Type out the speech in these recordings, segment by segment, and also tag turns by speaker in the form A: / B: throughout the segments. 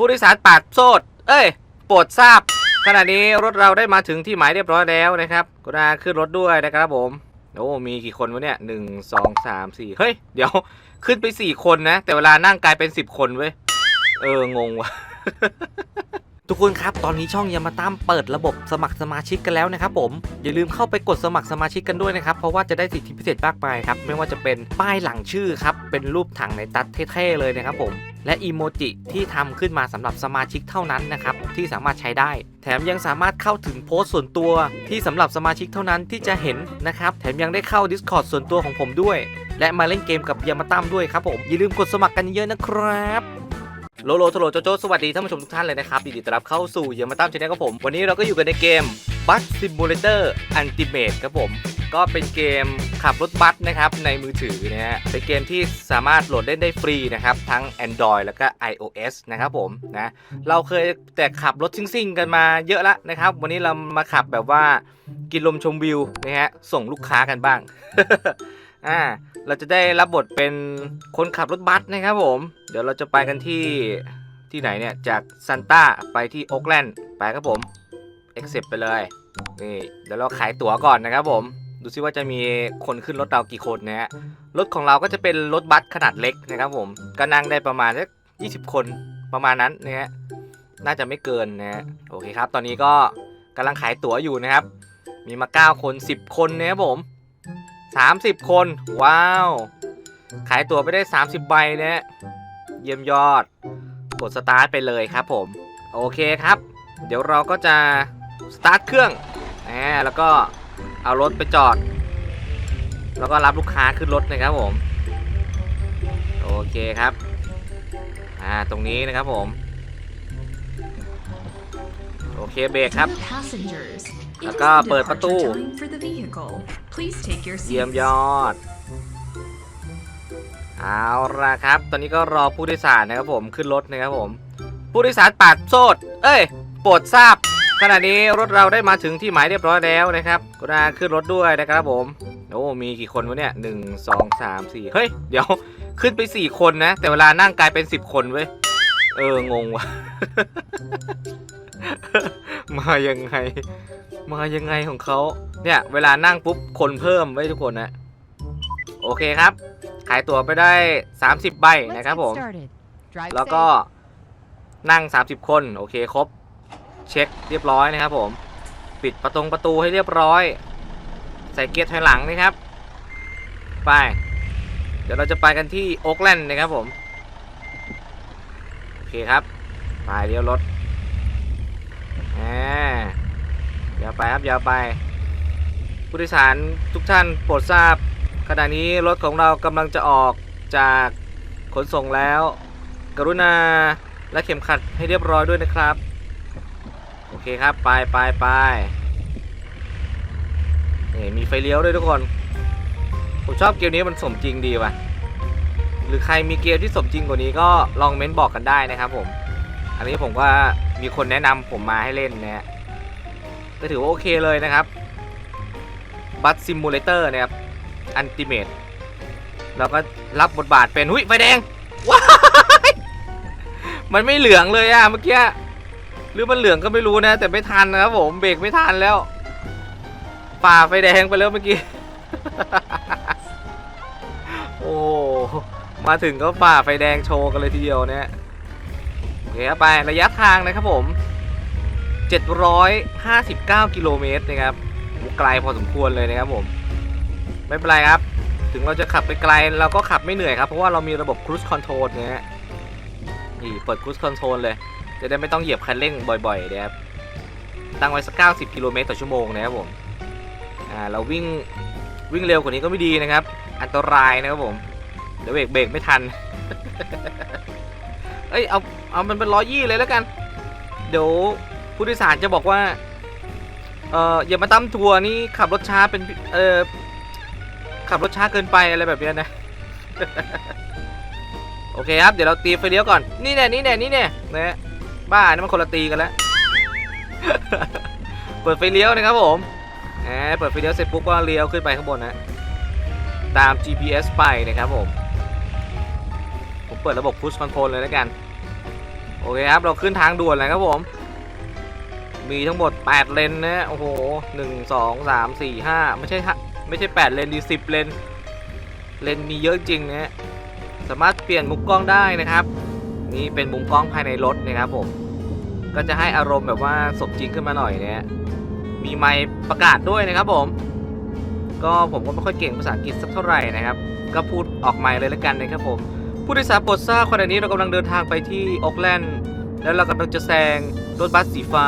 A: ผู้โดยสารปาดโซด เอ้ย โปรดทราบ ขณะนี้รถเราได้มาถึงที่หมายเรียบร้อยแล้วนะครับกรุณาขึ้นรถด้วยนะครับผม โอ้ มีกี่คนวะเนี่ยหนึ่งสองสามสี่เฮ้ย เดี๋ยว ขึ้นไปสี่คนนะ แต่เวลานั่งกลายเป็นสิบคนเว้ย เออ งงว่ะ ทุกคนครับ ตอนนี้ช่องยามาตามเปิดระบบสมัครสมาชิกกันแล้วนะครับผม อย่าลืมเข้าไปกดสมัครสมาชิกกันด้วยนะครับ เพราะว่าจะได้สิทธิพิเศษมากมายครับ ไม่ว่าจะเป็นป้ายหลังชื่อครับ เป็นรูปถังในตัดเท่ๆเลยนะครับผม และอีโมจิที่ทำขึ้นมาสำหรับสมาชิกเท่านั้นนะครับ ที่สามารถใช้ได้ แถมยังสามารถเข้าถึงโพสต์ส่วนตัวที่สำหรับสมาชิกเท่านั้นที่จะเห็นนะครับ แถมยังได้เข้า Discord ส่วนตัวของผมด้วย และมาเล่นเกมกับยามาตั้มด้วยครับผม อย่าลืมกดสมัครกันเยอะนะครับ โลโลโทโลโจโจสวัสดีท่านผู้ชมทุกท่านเลยนะครับยินดีต้อนรับเข้าสู่เยามาตั้มชแนลครับผม วันนี้เราก็อยู่กันในเกม Bus Simulator Ultimate ครับผม ก็เป็นเกมขับรถบัสนะครับในมือถือนะฮะเป็นเกมที่สามารถโหลดเล่นได้ฟรีนะครับ ทั้ง Android แล้วก็ iOS นะครับผมนะเราเคยแต่ขับรถซิ่งๆ กันมาเยอะแล้วนะครับ วันนี้เรามาขับแบบว่ากินลมชมวิวนะฮะส่งลูกค้ากันบ้าง อ่าเราจะได้รับบทเป็นคนขับรถบัสนะครับผม เดี๋ยวเราจะไปกันที่ที่ไหนเนี่ย จากซันต้าไปที่โอ๊กแลนด์ไปครับผม accept ไปเลย นี่เดี๋ยวเราขายตั๋วก่อนนะครับผม ดูซิว่าจะมีคนขึ้นรถเรากี่คนนะฮะ รถของเราก็จะเป็นรถบัสขนาดเล็กนะครับผม ก็นั่งได้ประมาณสัก20คนประมาณนั้นนะฮะ น่าจะไม่เกินนะฮะ โอเคครับ ตอนนี้ก็กำลังขายตั๋วอยู่นะครับ มีมา 9 คน 10 คนนะครับผม 30 คน ว้าว ขายตั๋วไปได้ 30 ใบนะฮะเยี่ยมยอด กดสตาร์ทไปเลยครับผม โอเคครับ เดี๋ยวเราก็จะสตาร์ทเครื่องแหมแล้วก็เอารถไปจอด แล้วก็รับลูกค้าขึ้นรถนะครับผม โอเคครับ อ่า ตรงนี้นะครับผม โอเคเบรกครับ
B: Passengers, it
A: แล้ว
B: is
A: ก็
B: the
A: เปิดประตู
B: Please take your
A: เยี่ยม
B: seats.
A: ยอด เอาละครับ ตอนนี้ก็รอผู้โดยสารนะครับผมขึ้นรถนะครับผม ผู้โดยสารปาดโซด เอ้ย โปรดทราบ ขณะนี้รถเราได้มาถึงที่หมายเรียบร้อยแล้วนะครับกรุณาขึ้นรถด้วยนะครับผม โอ้ มีกี่คนวะเนี่ยหนึ่งสองสามสี่เฮ้ย เดี๋ยว ขึ้นไปสี่คนนะ แต่เวลานั่งกลายเป็นสิบคนเว้ย เออ งงว่ะ มายังไง มายังไงของเขาเนี่ย เวลานั่งปุ๊บ คนเพิ่มไว้ทุกคนนะ โอเคครับ ขายตั๋วไปได้ 30 ใบนะครับผม แล้วก็นั่ง 30 คน โอเคครบ เช็คเรียบร้อยนะครับผม ปิดประตงประตูให้เรียบร้อย ใส่เกียร์ถอยหลังนะครับ ไป เดี๋ยวเราจะไปกันที่โอ๊กแลนด์นะครับผม โอเคครับ ไปเลี้ยวรถ อย่าไปครับอย่าไป ผู้โดยสารทุกท่านโปรดทราบ ขณะนี้รถของเรากำลังจะออกจากขนส่งแล้ว กรุณาและเข็มขัดให้เรียบร้อยด้วยนะครับ โอเคครับไปไปไปนี่มีไฟเลี้ยวด้วยทุกคน ผมชอบเกมนี้มันสมจริงดีว่ะ หรือใครมีเกมที่สมจริงกว่านี้ก็ลองเม้นบอกกันได้นะครับผม อันนี้ผมก็มีคนแนะนำผมมาให้เล่นนะฮะก็ถือว่าโอเคเลยนะครับบัตซิมูเลเตอร์นะครับอันติเมตเราก็รับบทบาทเป็นหุ้ยไฟแดงว้ายมันไม่เหลืองเลยอะเมื่อกี้หรือมันเหลืองก็ไม่รู้นะ แต่ไม่ทันนะครับผมเบรกไม่ทันแล้วฝ่าไฟแดงไปแล้วเมื่อกี้ โอ้มาถึงก็ฝ่าไฟแดงโชว์กันเลยทีเดียวเนี่ย คครับไประยะทางนะครับผม 759 กิโลเมตรนะครับไกลพอสมควรเลยนะครับผม ไม่เป็นไรครับ ถึงเราจะขับไปไกลเราก็ขับไม่เหนื่อยครับ เพราะว่าเรามีระบบ cruise control เนี่ยฮะนี่เปิด cruise control เลย จะได้ไม่ต้องเหยียบคันเร่งบ่อยๆนะครับ ตั้งไว้สัก 90 กิโลเมตรต่อชั่วโมงนะครับผม อ่าเราวิ่งวิ่งเร็วกว่านี้ก็ไม่ดีนะครับ อันตรายนะครับผม เดี๋ยวเบรกเบรกไม่ทัน เอ้ยเอาเอามันเป็นร้อยี่เลยแล้วกัน เดี๋ยวผู้โดยสารจะบอกว่าเอออย่ามาตั้มทัวร์นี่ขับรถช้าเป็นเออขับรถช้าเกินไปอะไรแบบนี้นะโอเคครับเดี๋ยวเราตีไฟเลี้ยวก่อนนี่แน่นี่แน่นี่แน่นะบ้านี่มันคนละตีกันแล้วเปิดไฟเลี้ยวนะครับผมแหมเปิดไฟเลี้ยวเสร็จปุ๊บก็เลี้ยวขึ้นไปข้างบนนะตาม GPS ไปนะครับผม ปิดระบบ Push Control เลยแล้วกัน โอเคครับ เราขึ้นทางด่วนเลยครับผม มีทั้งหมด 8 เลนนะ โอ้โห1 2 3 4 5ไม่ใช่ไม่ใช่ 8 เลนดี10เลน เลนมีเยอะจริงนะสามารถเปลี่ยนมุมกล้องได้นะครับ นี่เป็นมุมกล้องภายในรถนะครับผม ก็จะให้อารมณ์แบบว่าสมจริงขึ้นมาหน่อยนะมีไมค์ประกาศด้วยนะครับผม ก็ผมก็ไม่ค่อยเก่งภาษาอังกฤษสักเท่าไหร่นะครับ ก็พูดออกไมค์เลยแล้วกันนะครับผม ผู้โดยสารโปรดทราบขณะนี้เรากำลังเดินทางไปที่โอ๊กแลนด์แล้วเรากำลังจะแซงรถบัสสีฟ้า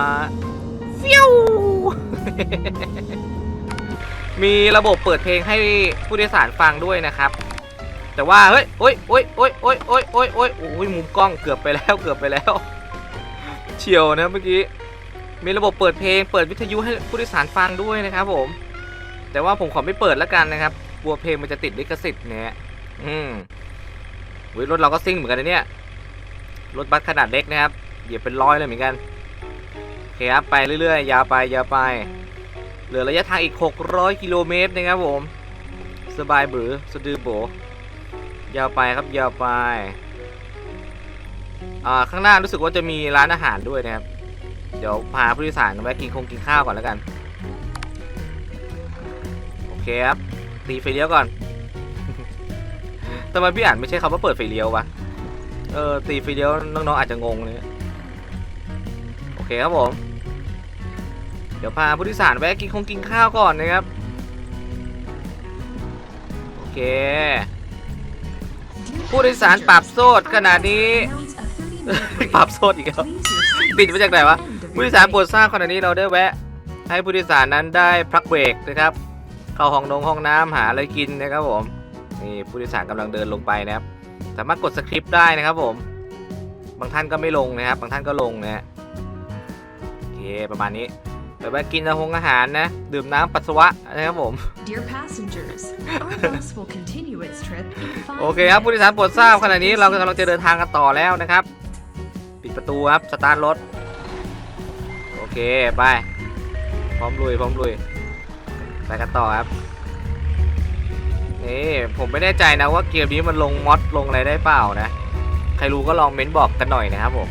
A: ฟิวมีระบบเปิดเพลงให้ผู้โดยสารฟังด้วยนะครับ แต่ว่าเฮ้ยโอ้ยโอ้ยโอ้ยโอ้ยโอ้ยโอ้ยโอ้ยโอ้ยมุมกล้องเกือบไปแล้วเกือบไปแล้ว เฉียวนะเมื่อกี้มีระบบเปิดเพลง เปิดวิทยุให้ผู้โดยสารฟังด้วยนะครับ ผม แต่ว่าผมขอไม่เปิดแล้วกันนะครับกลัวเพลงมันจะติดลิขสิทธิ์เนี่ยอืม วิรถเราก็ซิ่งเหมือนกันนะเนี่ย รถบัสขนาดเล็กนะครับ เหยียบเป็นร้อยเลยเหมือนกันโอเคครับไปเรื่อยๆ ยาวไปยาวไป เหลือระยะทางอีก 600 กิโลเมตรนะครับผม สบายบือสะดือโบ ยาวไปครับ ยาวไป อ่า ข้างหน้ารู้สึกว่าจะมีร้านอาหารด้วยนะครับ เดี๋ยวพาผู้โดยสารแวะกินคงกินข้าวก่อนแล้วกัน โอเคครับ ตีไฟเลี้ยวก่อน ทำไมพี่อ่านไม่ใช่คำว่าเปิดไฟเลี้ยววะ เออตีไฟเลี้ยวน้องๆอาจจะงงเลยโอเคครับผม เดี๋ยวพาผู้โดยสารแวะกินคงกินข้าวก่อนนะครับ โอเค ผู้โดยสารปรับโซดขนาดนี้ ปรับโซดอีกแล้วติดมาจากไหนวะ ผู้โดยสารโปรดทราบขณะนี้เราได้แวะ ให้ผู้โดยสารนั้นได้พักเบรกนะครับ เข้าห้องนงห้องน้ำหาอะไรกินนะครับผม นี่ผู้โดยสารกำลังเดินลงไปนะครับ สามารถกดสคริปต์ได้นะครับผม บางท่านก็ไม่ลงนะครับ บางท่านก็ลงนะฮะโอเคประมาณนี้เดี๋ยวไปกินอาหงอาหารนะ ดื่มน้ำปัสสาวะนะครับผม
B: Dear passengers, our bus will continue its trip in five
A: โอเคครับผู้โดยสารโปรดทราบขณะนี้เรากำลังจะเดินทางกันต่อแล้วนะครับ ปิดประตูครับ สตาร์ทรถ โอเค ไป พร้อมลุย พร้อมลุย ไปกันต่อครับ นี่ผมไม่แน่ใจนะว่าเกมนี้มันลงมอดลงอะไรได้เปล่านะ ใครรู้ก็ลองเม้นบอกกันหน่อยนะครับผม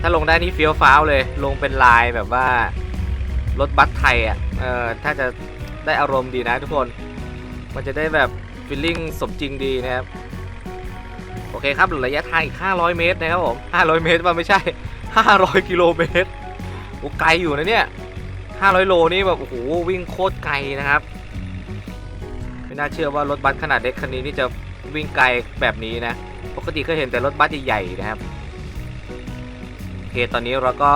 A: ถ้าลงได้นี่เฟี้ยวฟ้าวเลย ลงเป็นลายแบบว่ารถบัสไทยอะ เออถ้าจะได้อารมณ์ดีนะทุกคน มันจะได้แบบฟีลลิ่งสมจริงดีนะครับ โอเคครับหลือระยะทางอีก 500 เมตรนะครับผม 500 เมตรว่าไม่ใช่ 500 กิโลเมตร โอ้ไกลอยู่นะเนี่ย 500 โลนี่แบบโอ้โหวิ่งโคตรไกลนะครับ น่าเชื่อว่ารถบัสขนาดเล็กคันนี้นี่จะวิ่งไกลแบบนี้นะ ปกติเคยเห็นแต่รถบัสใหญ่ๆนะครับโอเคตอนนี้เราก็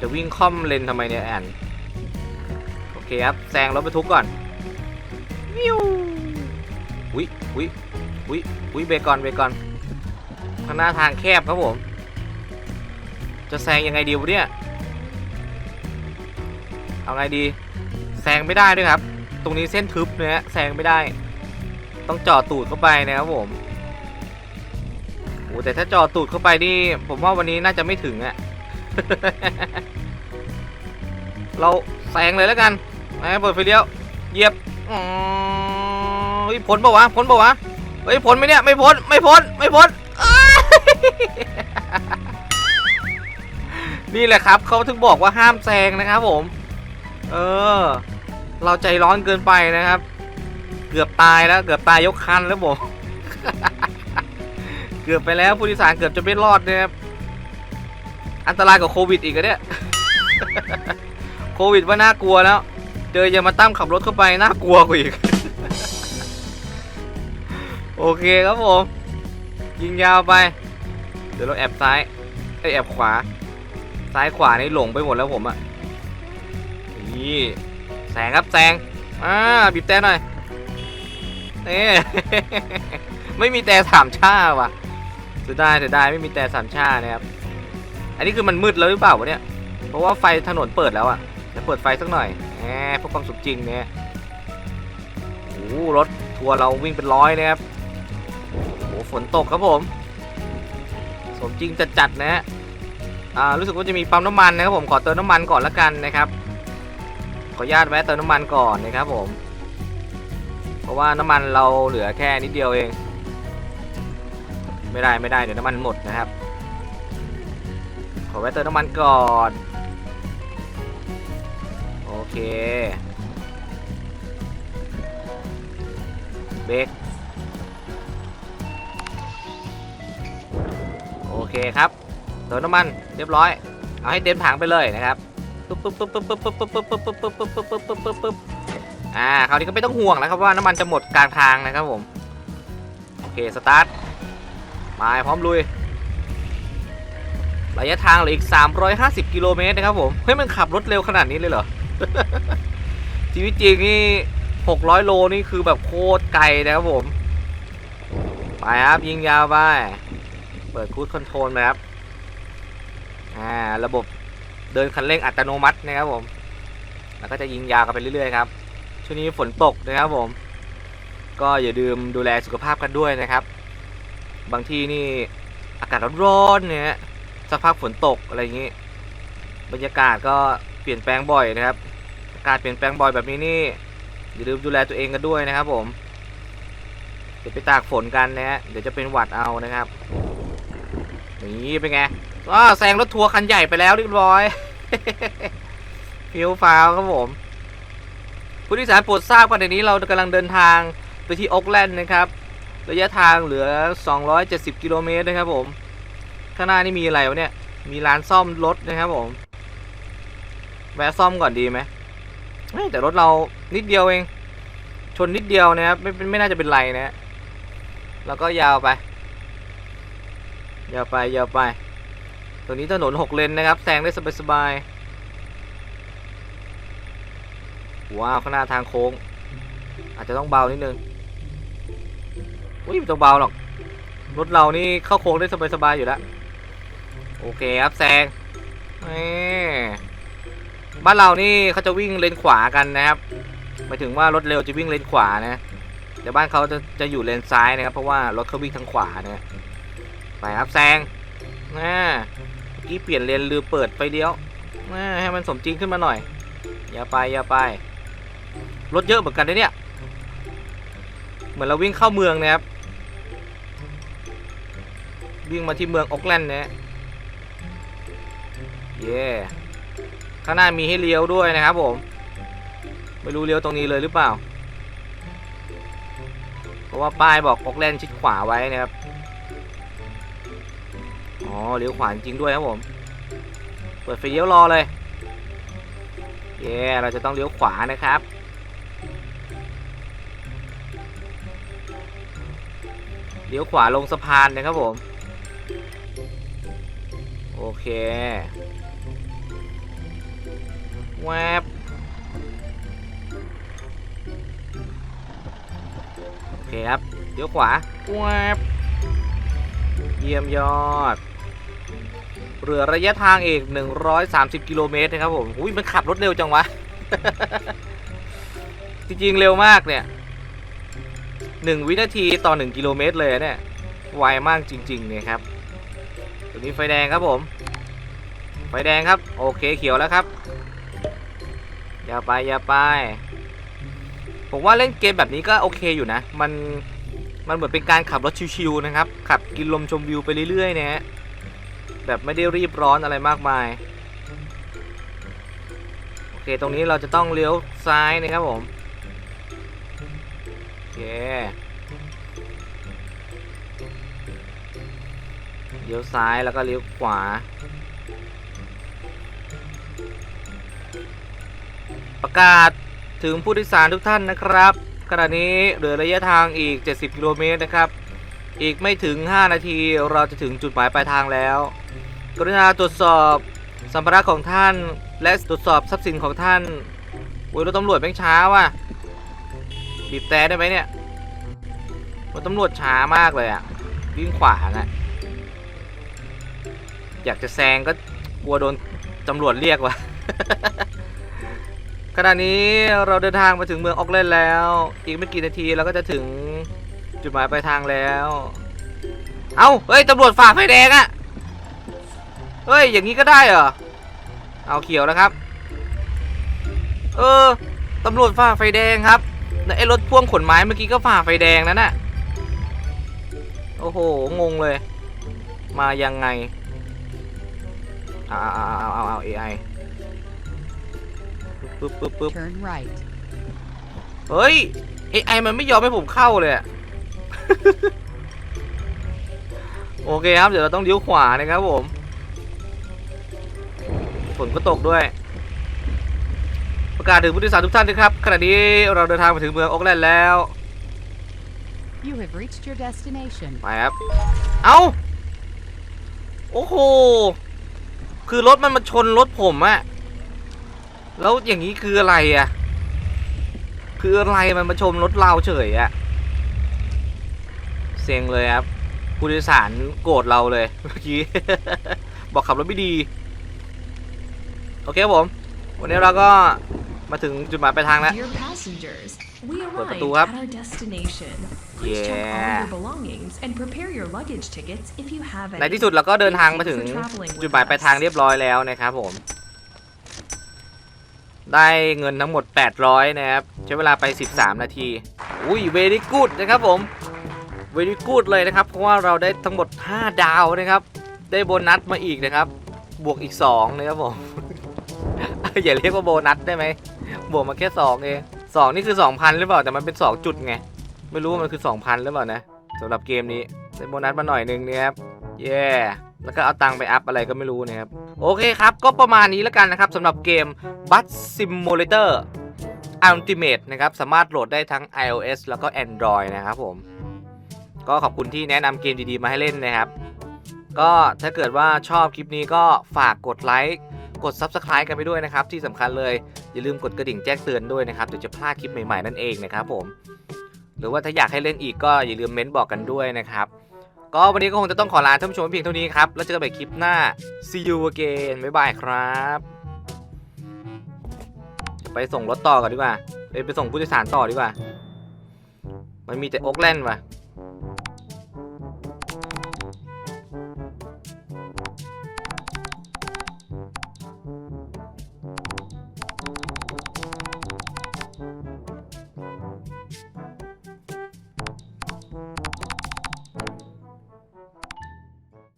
A: จะวิ่งค่อมเลนทำไมเนี่ยแอนโอเคครับแซงรถบรรทุกก่อนวิวอุ้ยอุ้ยอุ้ยอุ้ยเบรกก่อนเบรกก่อนข้างหน้าทางแคบครับผม จะแซงยังไงดีวะเนี่ยเอาไงดีแซงไม่ได้ด้วยครับ รงนี้เส้นทึบนะฮะแซงไม่ได้ ต้องจอดตูดเข้าไปนะครับผมโอ้แต่ถ้าจอดตูดเข้าไปนี่ผมว่าวันนี้น่าจะไม่ถึงอะเราแซงเลยแล้วกันนะเปิดไฟเลี้ยวเหยียบอ๋อเฮ้ยพ้นปะวะพ้นปะวะเฮ้ยพ้นไหมเนี่ยไม่พ้นไม่พ้นไม่พ้นนี่แหละครับเขาถึงบอกว่าห้ามแซงนะครับผม เออ เราใจร้อนเกินไปนะครับ เกือบตายแล้วเกือบตายยกคันแล้วผมเกือบไปแล้วผู้โดยสารเกือบจะไม่รอดนะครับอันตรายกว่าโควิดอีกอะเนี่ยโควิดว่าน่ากลัวแล้วเจอยามาตั้มขับรถเข้าไปน่ากลัวกว่าอีก โอเคครับผมยิงยาวไป เดี๋ยวเราแอบซ้ายไอแอบขวา ซ้ายขวานี่หลงไปหมดแล้วผมอะนี่ แสงครับแสงอ่าบีบแต่หน่อยเอ๊ไม่มีแต่สามชาว่ะเสียดายเสียดายไม่มีแต่สามชานะครับอันนี้คือมันมืดแล้วหรือเปล่าวะเนี่ยเพราะว่าไฟถนนเปิดแล้วอะจะเปิดไฟสักหน่อยแหมเพื่อความสุขจริงเนี่ยโอ้รถทัวร์เราวิ่งเป็นร้อยนะครับโอ้ฝนตกครับผม สมจริงจัดๆนะฮะอ่ารู้สึกว่าจะมีปั๊มน้ำมันนะครับผมขอเติมน้ำมันก่อนละกันนะครับ ขออนุญาตแวะเติมน้ำมันก่อนนะครับผม เพราะว่าน้ำมันเราเหลือแค่นิดเดียวเอง ไม่ได้ไม่ได้เดี๋ยวน้ำมันหมดนะครับ ขอแวะเติมน้ำมันก่อน โอเค เบรกโอเคครับเติมน้ำมันเรียบร้อย เอาให้เต็มถังไปเลยนะครับ ปึ๊บปึ๊บปึ๊บปึ๊บปึ๊บปึ๊บปึ๊บปึ๊บปึ๊บปึ๊บปึ๊บปึ๊บปึ๊บปึ๊บปึ๊บปึ๊บอ่าคราวนี้ก็ไม่ต้องห่วงนะครับว่าน้ำมันจะหมดกลางทางนะครับผมโอเคสตาร์ทมาพร้อมลุยระยะทางเหลืออีก 350 กิโลเมตรนะครับผมเฮ้ยมันขับรถเร็วขนาดนี้เลยเหรอชีวิตจริงนี่ 600 โลนี่คือแบบโคตรไกลนะครับผมไปครับยิงยาวไป เปิดคูดคอนโทรลนะครับอ่าระบบ เดินคันเร่งอัตโนมัตินะครับผม แล้วก็จะยิงยาวกันไปเรื่อยๆครับ ช่วงนี้ฝนตกนะครับผม ก็อย่าลืมดูแลสุขภาพกันด้วยนะครับ บางที่นี่อากาศร้อนๆเนี่ยสภาพฝนตกอะไรอย่างนี้ บรรยากาศก็เปลี่ยนแปลงบ่อยนะครับ อากาศเปลี่ยนแปลงบ่อยแบบนี้นี่อย่าลืมดูแลตัวเองกันด้วยนะครับผมเดี๋ยวไปตากฝนกันนะฮะเดี๋ยวจะเป็นหวัดเอานะครับนี่เป็นไง ว้าแซงรถทัวร์คันใหญ่ไปแล้วเรียบร้อยฟิวฟ้าวครับผมผู้โดยสารโปรดทราบว่าในนี้เรากำลังเดินทางไปที่โอ๊กแลนด์นะครับ ระยะทางเหลือ 270 กิโลเมตรนะครับผม ข้างหน้านี่มีอะไรวะเนี่ย มีร้านซ่อมรถนะครับผม แวะซ่อมก่อนดีไหมแต่รถเรานิดเดียวเอง ชนนิดเดียวนะครับไม่เป็นไม่น่าจะเป็นไรนะฮะแล้วก็ยาวไป ยาวไปยาวไป ตัวนี้ถนนหกเลนนะครับแซงได้สบายๆว้าวข้างหน้าทางโค้ง อาจจะต้องเบานิดนึงอุ้ยไม่ต้องเบาหรอกรถเรานี่เข้าโค้งได้สบายๆอยู่แล้วโอเคครับแซงบ้านเรานี่เขาจะวิ่งเลนขวากันนะครับหมายถึงว่ารถเร็วจะวิ่งเลนขวานะแต่บ้านเขาจะจะอยู่เลนซ้ายนะครับ เพราะว่ารถเขาวิ่งทางขวานะไปครับแซงนี่ กี้เปลี่ยนเลนลืมเปิดไฟเลี้ยวให้มันสมจริงขึ้นมาหน่อย อย่าไปอย่าไป รถเยอะเหมือนกันนะเนี่ย เหมือนเราวิ่งเข้าเมืองนะครับ วิ่งมาที่เมืองโอ๊กแลนด์นะเย่ข้างหน้ามีให้เลี้ยวด้วยนะครับผม ไม่รู้เลี้ยวตรงนี้เลยหรือเปล่า เพราะว่าป้ายบอกโอ๊กแลนด์ชิดขวาไว้นะครับ เลี้ยวขวาจริงด้วยครับผม เปิดไฟเลี้ยวรอเลยเย่เราจะต้องเลี้ยวขวานะครับ เลี้ยวขวาลงสะพานนะครับผม โอเค แวบโอเคครับ เลี้ยวขวาแวบเยี่ยมยอด เหลือระยะทางอีก130 กิโลเมตรนะครับผมอุ้ยมันขับรถเร็วจังวะ จริงๆ เร็วมากเนี่ย1วินาทีต่อ1กิโลเมตรเลยเนี่ยไวมากจริงๆเนี่ยครับตรงนี้ไฟแดงครับผม ไฟแดงครับ โอเคเขียวแล้วครับ อย่าไปอย่าไป ผมว่าเล่นเกมแบบนี้ก็โอเคอยู่นะ มันมันเหมือนเป็นการขับรถชิวๆนะครับ ขับกินลมชมวิวไปเรื่อยๆเนี่ยฮะ แบบไม่ได้รีบร้อนอะไรมากมาย โอเค ตรงนี้เราจะต้องเลี้ยวซ้ายนะครับผม โอเค เลี้ยวซ้ายแล้วก็เลี้ยวขวา ประกาศถึงผู้โดยสารทุกท่านนะครับขณะนี้เหลือระยะทางอีก 70 กิโลเมตรนะครับ อีกไม่ถึง 5 นาทีเราจะถึงจุดหมายปลายทางแล้ว กรุณาตรวจสอบสัมภาระของท่าน และตรวจสอบทรัพย์สินของท่านโอ้ยรถตำรวจแม่งช้าว่ะบีบแต่ได้ไหมเนี่ยรถตำรวจช้ามากเลยอะวิ่งขวางอะอยากจะแซงก็กลัวโดนตำรวจเรียกว่ะขณะนี้เราเดินทางมาถึงเมืองออกแลนแล้ว อีกไม่กี่นาทีเราก็จะถึง จุดหมายปลายทางแล้ว เอา้า เฮ้ย ตำรวจฝ่าไฟแดงอะเฮ้ย อย่างนี้ก็ได้เหรอ เอาเขียวแล้วครับ เออ ตำรวจฝ่าไฟแดงครับแล้วไอ้รถพ่วงขนไม้เมื่อกี้ก็ฝ่าไฟแดงนั่นน่ะ โอ้โห งงเลย มายังไง เอาเอาเอาเอาเอา AI ปึ๊บปึ๊บปึ๊บ
C: Turn right.
A: เฮ้ย AI มันไม่ยอมให้ผมเข้าเลยอะ โอเคครับ เดี๋ยวเราต้องเลี้ยวขวานะครับผม ฝนก็ตกด้วย ประกาศถึงผู้โดยสารทุกท่านนะครับ ขณะนี้เราเดินทางมาถึงเมืองโอ๊กแลนด์แล้ว
C: You have reached your destination.
A: ไปครับ เอา โอ้โห คือรถมันมาชนรถผมอะแล้วอย่างนี้คืออะไรอะ คืออะไรมันมาชนรถเราเฉยอะ เซ็งเลยครับผู้โดยสารโกรธเราเลยเมื่อกี้ บอกขับรถไม่ดี โอเคครับผม วันนี้เราก็มาถึงจุดหมายปลายทางแล้ว
B: Dear passengers, we
A: Pada
B: arrived
A: tu, Ap.
B: at our destination. Please check all
A: Yeah.
B: your belongings and prepare your luggage tickets if you have
A: ใน
B: any.
A: ที่สุดเราก็เดินทางมาถึง
B: Thank you for traveling with
A: จุดหมายปลายทาง
B: us.
A: เรียบร้อยแล้วนะครับผม ได้เงินทั้งหมด 800 นะครับ ใช้เวลาไป 13 นาที อุ้ย very good นะครับผม very good เลยนะครับ เพราะว่าเราได้ทั้งหมด 5 ดาวนะครับ ได้โบนัสมาอีกนะครับ บวกอีก 2 นะครับผม อย่าเรียกว่าโบนัสได้ไหม บวกมาแค่ 2 เอง 2 นี่คือ 2,000 หรือเปล่า แต่มันเป็น 2 จุดไง ไม่รู้ว่ามันคือ 2,000 หรือเปล่านะสำหรับเกมนี้ ได้โบนัสมาหน่อยนึงนะครับ เย้ แล้วก็เอาตังค์ไปอัพอะไรก็ไม่รู้นะครับ โอเคครับ ก็ประมาณนี้แล้วกันนะครับสำหรับเกม Bus Simulator Ultimate นะครับ สามารถโหลดได้ทั้ง iOS แล้วก็ Android นะครับผม ก็ขอบคุณที่แนะนำเกมดีๆมาให้เล่นนะครับ ก็ถ้าเกิดว่าชอบคลิปนี้ก็ฝากกดไลค์กด Subscribe กันไปด้วยนะครับ ที่สำคัญเลยอย่าลืมกดกระดิ่งแจ้งเตือนด้วยนะครับเดี๋ยวจะพลาดคลิปใหม่ๆนั่นเองนะครับผม หรือว่าถ้าอยากให้เล่นอีกก็อย่าลืมเม้นต์บอกกันด้วยนะครับ ก็วันนี้ก็คงจะต้องขอลาท่านผู้ชมเพียงเท่านี้ครับ แล้วเจอกันใหม่คลิปหน้า see you again บ๊ายบายครับ ไปส่งรถต่อกันดีกว่าเอ้ยไปส่งผู้โดยสารต่อดีกว่า มันมีแต่โอ๊กแลนด์ว่ะ